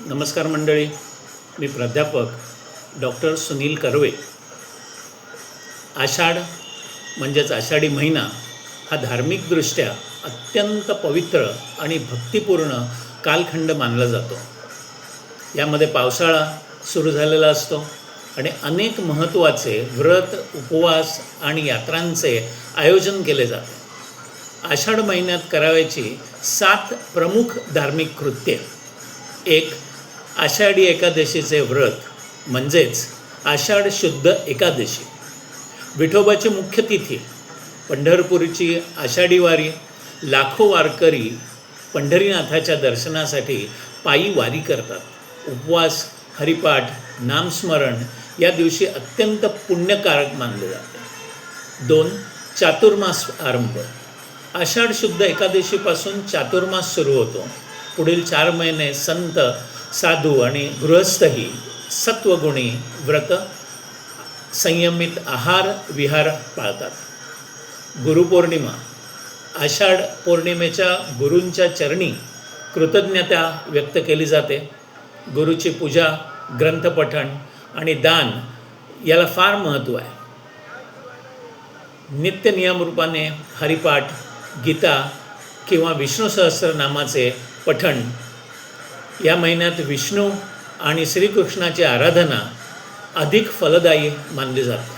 नमस्कार मंडळी मी प्राध्यापक डॉक्टर सुनील कर्वे. आषाढ म्हणजेच आषाढी महिना हा धार्मिकदृष्ट्या अत्यंत पवित्र आणि भक्तिपूर्ण कालखंड मानला जातो. यामध्ये पावसाळा सुरू झालेला असतो आणि अनेक महत्त्वाचे व्रत उपवास आणि यात्रांचे आयोजन केले जाते. आषाढ महिन्यात करावयाची सात प्रमुख धार्मिक कृत्ये एक आषाढी एकादशीचे व्रत म्हणजेच आषाढ शुद्ध एकादशी. विठोबाची मुख्य तिथी पंढरपूरची आषाढी वारी लाखो वारकरी पंढरीनाथाच्या दर्शनासाठी पायी वारी करतात. उपवास हरिपाठ नामस्मरण या दिवशी अत्यंत पुण्यकारक मानले जाते. दोन चातुर्मास आरंभ. आषाढ शुद्ध एकादशीपासून चातुर्मास सुरू होतो. पुढील चार महिने संत साधू आणि गृहस्थही सत्वगुणी व्रत संयमित आहार विहार पाळतात. गुरुपौर्णिमा आषाढ पौर्णिमेच्या गुरूंच्या चरणी कृतज्ञता व्यक्त केली जाते. गुरुची पूजा ग्रंथपठण आणि दान याला फार महत्त्व आहे. नित्य नियमरूपाने हरिपाठ गीता किंवा विष्णू सहस्रनामाचे पठण. या महिन्यात विष्णू आणि श्रीकृष्णाची आराधना अधिक फलदायी मानली जाते.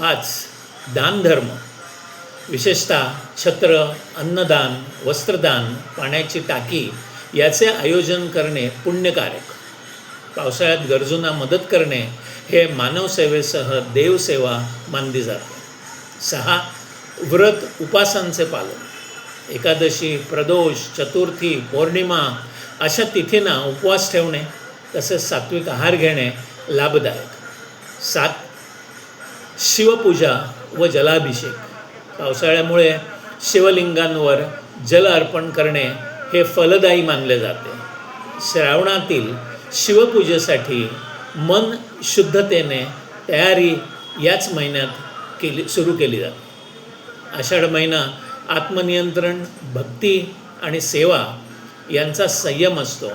पाच दानधर्म. विशेषतः छत्र अन्नदान वस्त्रदान पाण्याची टाकी याचे आयोजन करणे पुण्यकारक. पावसाळ्यात गरजूंना मदत करणे हे मानवसेवेसह देवसेवा मानली जाते. सहा व्रत उपासांचे पालन. एकादशी प्रदोष चतुर्थी पौर्णिमा अशा तिथींना उपवास ठेवणे तसेच सात्विक आहार घेणे लाभदायक. सात शिवपूजा व जलाभिषेक. पावसाळ्यामुळे शिवलिंगांवर जल अर्पण करणे हे फलदायी मानले जाते. श्रावणातील शिवपूजेसाठी मन शुद्धतेने तयारी याच महिन्यात केली सुरू केली जाते. आषाढ महिना आत्मनियंत्रण भक्ती आणि सेवा यांचा संयम असतो.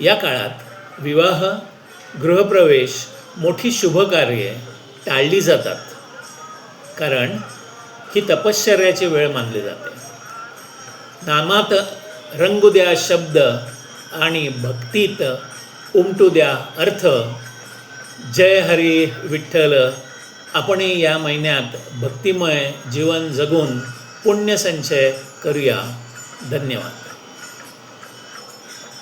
या काळात विवाह गृहप्रवेश मोठी शुभकार्ये टाळली जातात. कारण ही तपश्चर्याची वेळ मानली जाते. नामात रंगू द्या शब्द आणि भक्तीत उमटू द्या अर्थ जय हरी विठ्ठल आपणही या महिन्यात भक्तिमय जीवन जगून पुण्यसंचय करूया. धन्यवाद.